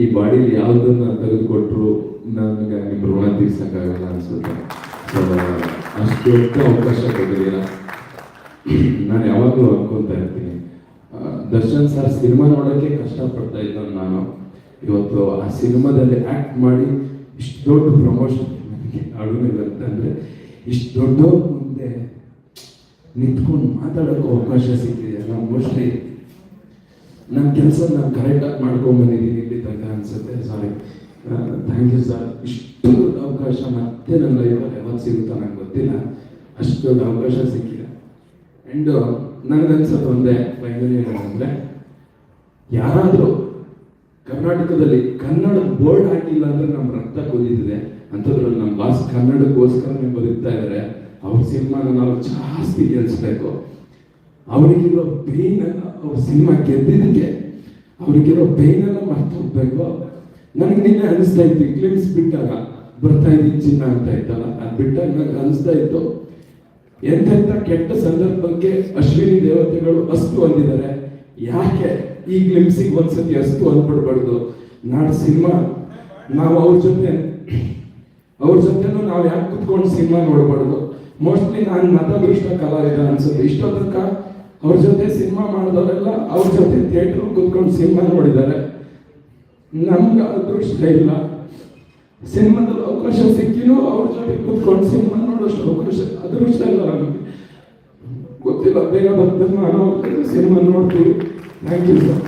ಈ ಬಾಡಿಲಿ ಯಾವುದನ್ನ ತೆಗೆದುಕೊಟ್ರು ನನಗೆ ನಿಮ್ಮ ಋಣ ತೀರ್ಸಕ್ಕಾಗಲ್ಲ ಅನ್ಸುತ್ತೆ. ಸೊ ಅಷ್ಟು ಅವಕಾಶ ಕೊಟ್ಟಿದ್ದೀರಾ? ನಾನು ಯಾವಾಗಲೂ ಅನ್ಕೊಂತಾ ಇರ್ತೀನಿ. ದರ್ಶನ್ ಸರ್ ಸಿನಿಮಾ ನೋಡೋಕ್ಕೆ ಕಷ್ಟಪಡ್ತಾ ಇದ್ದಾನೆ ನಾನು. ಇವತ್ತು ಆ ಸಿನಿಮಾದಲ್ಲಿ ಆ್ಯಕ್ಟ್ ಮಾಡಿ ಇಷ್ಟು ದೊಡ್ಡ ಪ್ರಮೋಷನ್ ನನಗೆ ಅಡುಗೆ ಅಂದರೆ ಇಷ್ಟು ದೊಡ್ಡ ಮುಂದೆ ನಿಂತ್ಕೊಂಡು ಮಾತಾಡೋಕೆ ಅವಕಾಶ ಸಿಕ್ಕಿದೆ ನಾವು ಮೋಸ್ಟ್ಲಿ ನನ್ನ ಕೆಲಸ ನಾನು ಕರೆಕ್ಟಾಗಿ ಮಾಡ್ಕೊಂಬಂದಿದ್ದೀನಿ ಅನ್ಸುತ್ತೆ. ಸಾರಿ ಥ್ಯಾಂಕ್ ಯು ಸರ್ ಇಷ್ಟು ಅವಕಾಶ ಮತ್ತೆ ನನ್ನ ಲೈಫಲ್ಲಿ ಯಾವಾಗ ಸಿಗುತ್ತೋ ನಂಗೆ ಗೊತ್ತಿಲ್ಲ. ಅಷ್ಟು ದೊಡ್ಡ ಅವಕಾಶ ಸಿಕ್ಕಿದೆ. ಆ್ಯಂಡ್ ನನಗನ್ಸೋದು ಒಂದೇ ಫೈನಲಿ ಏನಂದರೆ, ಯಾರಾದರೂ ಕರ್ನಾಟಕದಲ್ಲಿ ಕನ್ನಡ ಬೋರ್ಡ್ ಹಾಕಿಲ್ಲ ಅಂದ್ರೆ ನಮ್ಮ ರಕ್ತ ಕುದಿದಿದೆ ಅಂಥದ್ರಲ್ಲಿ ನಮ್ಮ ಬಾಸ್ ಕನ್ನಡಕ್ಕೋಸ್ಕರನೇ ಬದುಕ್ತಾ ಇದ್ದಾರೆ ಅವ್ರ ಸಿನಿಮಾನ ನಾವು ಜಾಸ್ತಿ ಗೆಲ್ಲಿಸ್ಬೇಕು ಅವರಿಗಿರೋ ಬೇನ ಅವ್ರ ಸಿನಿಮಾ ಗೆದ್ದಿದ್ದಕ್ಕೆ ಅವ್ರಿಗಿರೋ ಪೇಯ್ನೆಲ್ಲ ಮರ್ತು ಹೋಗ್ಬೇಕು ನನಗೆ ನಿನ್ನೆ ಅನಿಸ್ತಾ ಇತ್ತು ಕ್ಲಿಮ್ಸ್ ಬಿಟ್ಟಾಗ ಬರ್ತಾ ಇದ್ದೀನಿ ಚಿನ್ನ ಅಂತ ಇತ್ತಲ್ಲ, ಅದು ಬಿಟ್ಟಾಗ ನನಗೆ ಅನಿಸ್ತಾ ಇತ್ತು. ಎಂತೆಂಥ ಕೆಟ್ಟ ಸಂದರ್ಭಕ್ಕೆ ಅಶ್ವಿನಿ ದೇವತೆಗಳು ಅಸ್ತು ಅಂದಿದ್ದಾರೆ. ಯಾಕೆ ಈ ಗ್ಲಿಮ್ಸಿಗೆ ಒಂದ್ಸತಿ ಅಸ್ತು ಅಂದ್ಬಿಡ್ಬಾರ್ದು? ನಾಡು ಸಿನಿಮಾ, ನಾವು ಅವ್ರ ಜೊತೆ, ಅವ್ರ ಜೊತೆನೂ ನಾವು ಯಾಕೆ ಕುತ್ಕೊಂಡು ಸಿನಿಮಾ ನೋಡ್ಬಾರ್ದು? ಮೋಸ್ಟ್ಲಿ ನಾನು ಮತದೃಷ್ಟ ಕಲಾವಿದ ಅನ್ಸುತ್ತೆ. ಇಷ್ಟೋ ತನಕ ಅವ್ರ ಜೊತೆ ಸಿನಿಮಾ ಮಾಡಿದವರೆಲ್ಲ ಅವ್ರ ಜೊತೆ ಥಿಯೇಟ್ರ್ ಕುತ್ಕೊಂಡು ಸಿನಿಮಾ ನೋಡಿದ್ದಾರೆ. ನಮ್ಗೆ ಅದೃಷ್ಟ ಇಲ್ಲ. ಸಿನಿಮಾದಲ್ಲಿ ಅವಕಾಶ ಸಿಕ್ಕಿನೂ ಅವ್ರ ಜೊತೆ ಕೂತ್ಕೊಂಡು ಸಿನಿಮಾ ನೋಡೋಷ್ಟು ಅವಕಾಶ, ಅದೃಷ್ಟ ಇಲ್ಲ ನಮಗೆ. ಗೊತ್ತಿಲ್ಲ, ಬೇಗ ಬರ್ತದೆ ನಾನು ಸಿನಿಮಾ ನೋಡ್ತೀವಿ ಥ್ಯಾಂಕ್ ಯು ಸರ್